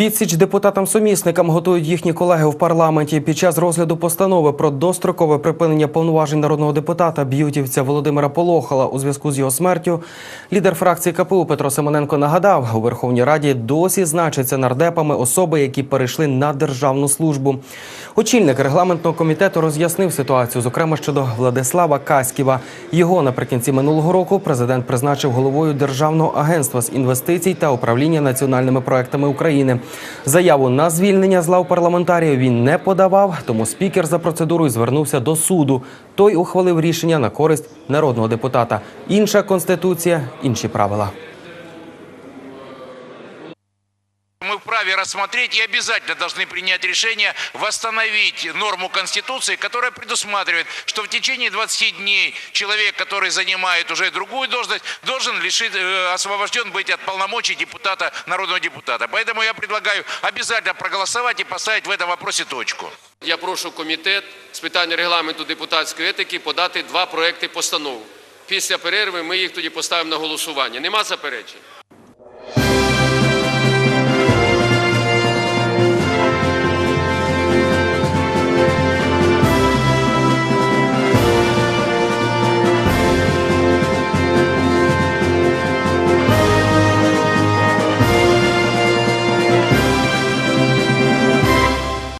Відсіч депутатам-сумісникам готують їхні колеги в парламенті. Під час розгляду постанови про дострокове припинення повноважень народного депутата б'ютівця Володимира Полохала у зв'язку з його смертю. Лідер фракції КПУ Петро Симоненко нагадав, у Верховній Раді досі значаться нардепами особи, які перейшли на державну службу. Очільник регламентного комітету роз'яснив ситуацію, зокрема щодо Владислава Каськіва. Його наприкінці минулого року президент призначив головою Державного агентства з інвестицій та управління національними проектами України. Заяву на звільнення з лав парламентарів він не подавав, тому спікер за процедурою звернувся до суду. Той ухвалив рішення на користь народного депутата. Інша конституція, інші правила. Мы вправе рассмотреть и обязательно должны принять решение восстановить норму Конституции, которая предусматривает, что в течение 20 дней человек, который занимает уже другую должность, должен лишить, э, освобожден быть от полномочий депутата, народного депутата. Поэтому я предлагаю обязательно проголосовать и поставить в этом вопросе точку. Я прошу комітет з питань регламенту депутатської етики подати два проекти постанов. Після перерви ми їх тоді поставимо на голосування. Нема заперечень?